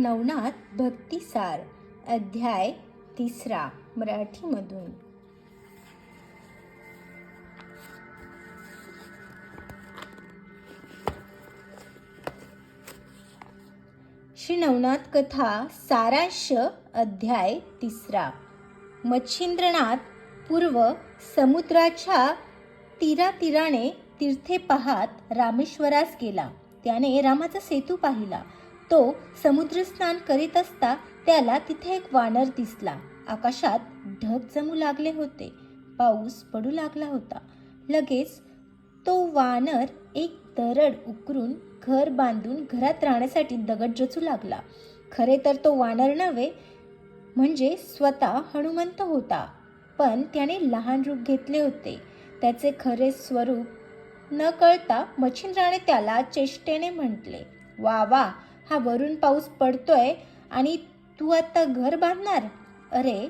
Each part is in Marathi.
नवनाथ भक्तिसार अध्याय तिसरा मराठीमधून. श्री नवनाथ कथा सारांश अध्याय तिसरा. मच्छिंद्रनाथ पूर्व समुद्राच्या तीरातीराने तीर्थे पाहात रामेश्वरास गेला. त्याने रामाचा सेतू पाहिला. तो समुद्रस्नान करीत असता त्याला तिथे एक वानर दिसला. आकाशात ढग जमू लागले होते. पाऊस पडू लागला होता. लगेच तो वानर एक दरड उकरून घर बांधून घरात राहण्यासाठी दगड रचू लागला. खरे तर तो वानर नव्हे म्हणजे स्वतः हनुमंत होता. पण त्याने लहान रूप घेतले होते. त्याचे खरे स्वरूप न कळता मच्छिंद्राने त्याला चेष्टेने म्हटले वा वा हा वरून पाऊस पडतोय आणि तू आता घर बांधणार? अरे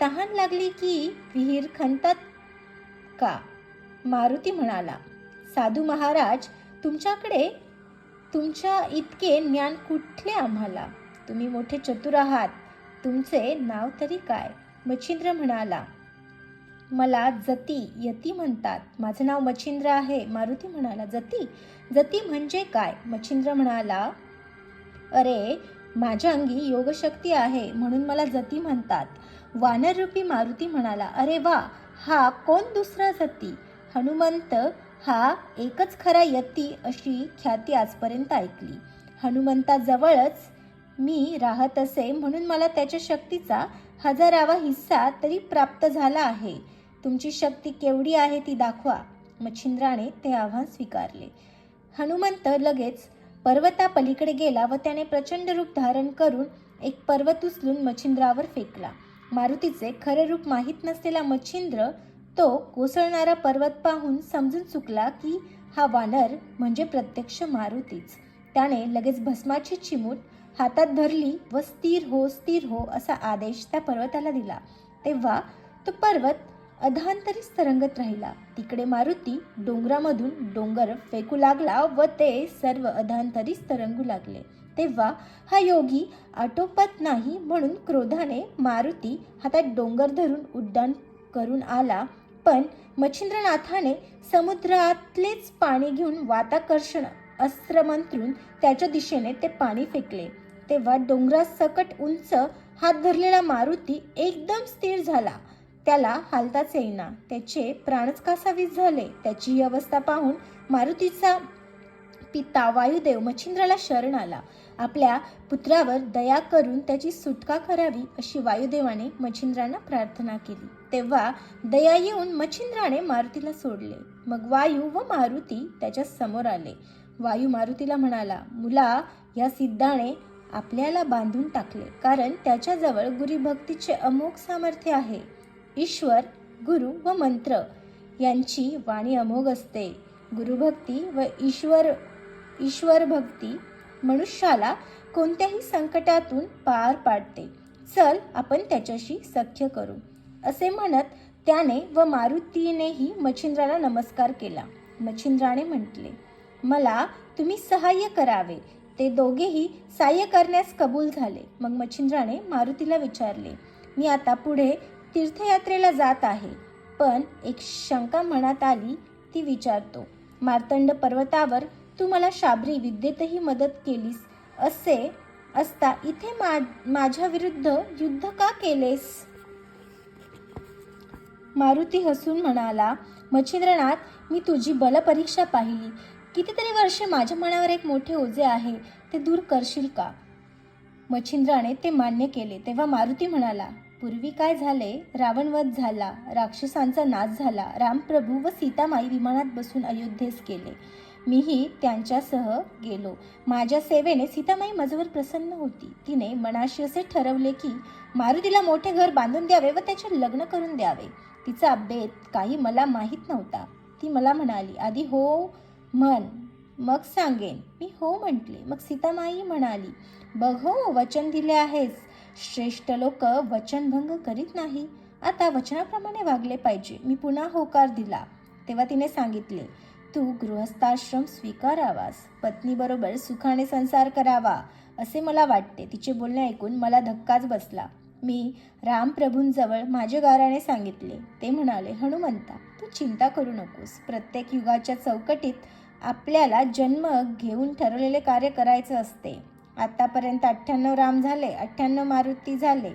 तहान लागली की विहीर खणतात का? मारुती म्हणाला. साधू महाराज तुमच्याकडे तुमच्या इतके ज्ञान कुठले आम्हाला? तुम्ही मोठे चतुर आहात. तुमचे नाव तरी काय? मच्छिंद्र म्हणाला. मला जती यती म्हणतात. माझं नाव मच्छिंद्र आहे मारुती म्हणाला. जती? जती म्हणजे काय? मच्छिंद्र म्हणाला. अरे माझ्या अंगी योगशक्ती आहे म्हणून मला जती म्हणतात. वानररूपी मारुती म्हणाला अरे वा हा कोण दुसरा जती? हनुमंत हा एकच खरा यती अशी ख्याती आजपर्यंत ऐकली. हनुमंताजवळच मी राहत असे म्हणून मला त्याच्या शक्तीचा हजारावा हिस्सा तरी प्राप्त झाला आहे. तुमची शक्ती केवढी आहे ती दाखवा. मच्छिंद्राने ते आव्हान स्वीकारले. हनुमंत लगेच पर्वतापलीकडे गेला व त्याने प्रचंड रूप धारण करून एक पर्वत उचलून मच्छिंद्रावर फेकला. मारुतीचे खरे रूप माहीत नसलेला मच्छिंद्र तो कोसळणारा पर्वत पाहून समजून चुकला की हा वानर म्हणजे प्रत्यक्ष मारुतीच. त्याने लगेच भस्माची चिमूट हातात धरली व स्थिर हो स्थिर हो असा आदेश त्या पर्वताला दिला. तेव्हा तो पर्वत अधांतरीच तरंगत राहिला. तिकडे मारुती डोंगरामधून डोंगर फेकू लागला व ते सर्व अधांतरीच तरंगू लागले. तेव्हा हा योगी आटोपत नाही म्हणून क्रोधाने मारुती हातात डोंगर धरून उड्डाण करून आला. पण मच्छिंद्रनाथाने समुद्रातलेच पाणी घेऊन वाताकर्षण अस्त्र मंत्रून त्याच्या दिशेने ते पाणी फेकले. तेव्हा डोंगरासकट उंच हात धरलेला मारुती एकदम स्थिर झाला. त्याला हालताच येईना. त्याचे प्राणच कासावीस झाले. त्याची ही अवस्था पाहून मारुतीचा पिता वायुदेव मच्छिंद्राला शरण आला. आपल्या पुत्रावर दया करून त्याची सुटका करावी अशी वायुदेवाने मच्छिंद्रांना प्रार्थना केली. तेव्हा दया येऊन मच्छिंद्राने मारुतीला सोडले. मग वायू व मारुती त्याच्यासमोर आले. वायू मारुतीला म्हणाला मुला या सिद्धाने आपल्याला बांधून टाकले. कारण त्याच्याजवळ गुरुभक्तीचे अमोघ सामर्थ्य आहे. ईश्वर गुरु व मंत्र यांची वाणी अमोघ असते. गुरुभक्ती व ईश्वर ईश्वर भक्ती मनुष्याला कोणत्याही संकटातून पार पाडते. चल आपण त्याच्याशी सख्य करू. असे म्हणत त्याने व मारुतीनेही मच्छिंद्राला नमस्कार केला. मच्छिंद्राने म्हटले मला तुम्ही सहाय्य करावे. ते दोघेही सहाय्य करण्यास कबूल झाले. मग मच्छिंद्राने मारुतीला विचारले मी आता पुढे तीर्थयात्रेला जात आहे. पण एक शंका मनात आली ती विचारतो मार्तंड पर्वतावर तू मला शाबरी विद्येतही मदत केलीस असे असता इथे मा माझ्या विरुद्ध युद्ध का केलेस? मारुती हसून म्हणाला मच्छिंद्रनाथ मी तुझी बलपरीक्षा पाहिली. कितीतरी वर्षे माझ्या मनावर एक मोठे ओझे आहे ते दूर करशील का? मच्छिंद्राने ते मान्य केले तेव्हा मारुती म्हणाला पूर्वी काय झाले? रावणवध झाला राक्षसांचा नाश झाला रामप्रभू व सीतामाई विमानात बसून अयोध्येस गेले. मीही त्यांच्यासह गेलो. माझ्या सेवेने सीतामाई माझ्यावर प्रसन्न होती. तिने मनाशी असे ठरवले की मारुतीला मोठे घर बांधून द्यावे व त्याचे लग्न करून द्यावे. तिचा बेत काही मला माहीत नव्हता. ती मला म्हणाली आधी हो म्हण. मग सांगेन. मी हो म्हटले. मग सीतामाई म्हणाली बघ हो वचन दिले आहेस. श्रेष्ठ लोक वचनभंग करीत नाही. आता वचनाप्रमाणे वागले पाहिजे. मी पुन्हा होकार दिला. तेव्हा तिने सांगितले तू गृहस्थाश्रम स्वीकारावास. पत्नीबरोबर सुखाने संसार करावा. असे मला वाटते. तिचे बोलणे ऐकून मला धक्काच बसला. मी रामप्रभूंजवळ माझे गाराणे सांगितले. ते म्हणाले हनुमंता तू चिंता करू नकोस. प्रत्येक युगाच्या चौकटीत आपल्याला जन्म घेऊन ठरवलेले कार्य करायचे असते. आतापर्यंत अठ्ठ्याण्णव राम झाले अठ्ठ्याण्णव मारुती झाले.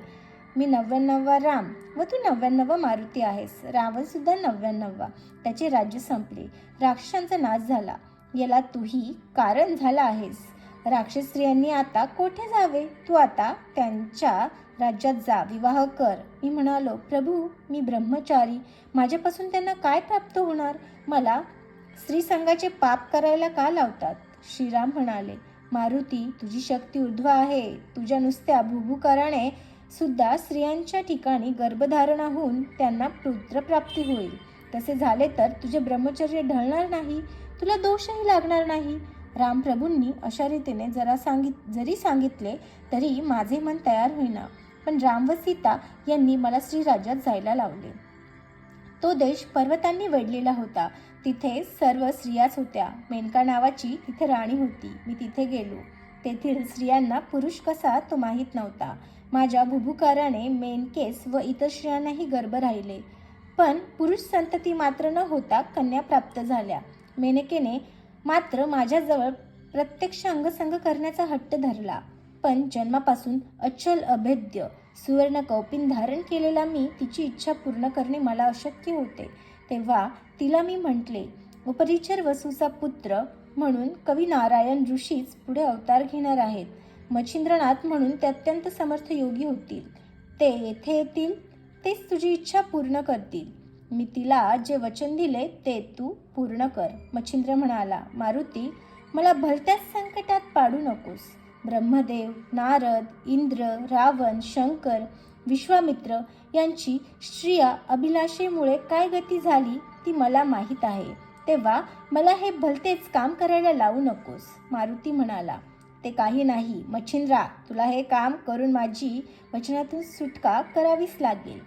मी नव्याण्णववा राम व तू नव्याण्णव मारुती आहेस. रावणसुद्धा नव्याण्णववा त्याचे राज्य संपले. राक्षसांचा नाश झाला. याला तूही कारण झाला आहेस. राक्षस स्त्रियांनी आता कोठे जावे? तू आता त्यांच्या राज्यात जा. विवाह कर. मी म्हणालो प्रभू मी ब्रह्मचारी. माझ्यापासून त्यांना काय प्राप्त होणार? मला स्त्रीसंगाचे पाप करायला का लावतात? श्रीराम म्हणाले मारुती तुझी शक्ती ऊर्ध्व आहे. तुझ्या नुसत्या भुभुकाराने सुद्धा स्त्रियांच्या ठिकाणी गर्भधारणा होऊन त्यांना पुत्रप्राप्ती होईल. तसे झाले तर तुझे ब्रह्मचर्य ढळणार नाही. तुला दोषही लागणार नाही. रामप्रभूंनी अशा रीतीने जरा सांगित जरी सांगितले तरी माझे मन तयार होईना. पण राम व सीता यांनी मला श्रीराज्यात जायला लावले. तो देश पर्वतांनी वेढलेला होता. तिथे सर्व स्त्रियाच होत्या. मेनका नावाची तिथे राणी होती. मी तिथे गेलो. तेथील स्त्रियांना पुरुष कसा तो माहीत नव्हता. माझ्या भुभुकाराने मेनकेस व इतर स्त्रियांनाही गर्भ राहिले. पण पुरुष संतती मात्र न होता कन्या प्राप्त झाल्या. मेनकेने मात्र माझ्याजवळ प्रत्यक्ष अंगसंग करण्याचा हट्ट धरला. पण जन्मापासून अचल अभेद्य सुवर्ण कौपिन धारण केलेला मी तिची इच्छा पूर्ण करणे मला अशक्य होते. तेव्हा तिला मी म्हटले उपरिचर वसूचा पुत्र म्हणून कवी नारायण ऋषीच पुढे अवतार घेणार आहेत. मच्छिंद्रनाथ म्हणून ते अत्यंत समर्थ योगी होतील. ते येथे येतील तेच तुझी इच्छा पूर्ण करतील. मी तिला जे वचन दिले ते तू पूर्ण कर. मच्छिंद्र म्हणाला मारुती मला भलत्याच संकटात पाडू नकोस. ब्रह्मदेव नारद इंद्र रावण शंकर विश्वामित्र यांची स्त्रिया अभिलाषेमुळे काय गती झाली ती मला माहीत आहे. तेव्हा मला हे भलतेच काम करायला लावू नकोस मारुती म्हणाला. ते काही नाही. मच्छिंद्रा तुला हे काम करून माझी वचनातून सुटका करावीच लागेल.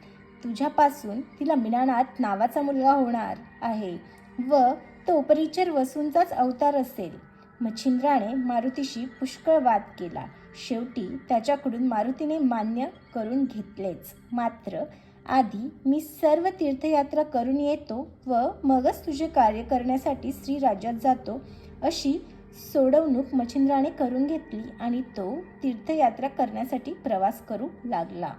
तुझ्यापासून तिला मिनानात नावाचा मुलगा होणार आहे व तो उपरिचर वसूंचाच अवतार असेल. मच्छिंद्राने मारुतीशी पुष्कळ वाद केला. शेवटी त्याच्याकडून मारुतीने मान्य करून घेतलेच. मात्र आधी मी सर्व तीर्थयात्रा करून येतो व मगच तुझे कार्य करण्यासाठी श्रीराज्यात जातो अशी सोडवणूक मच्छिंद्राने करून घेतली आणि तो तीर्थयात्रा करण्यासाठी प्रवास करू लागला.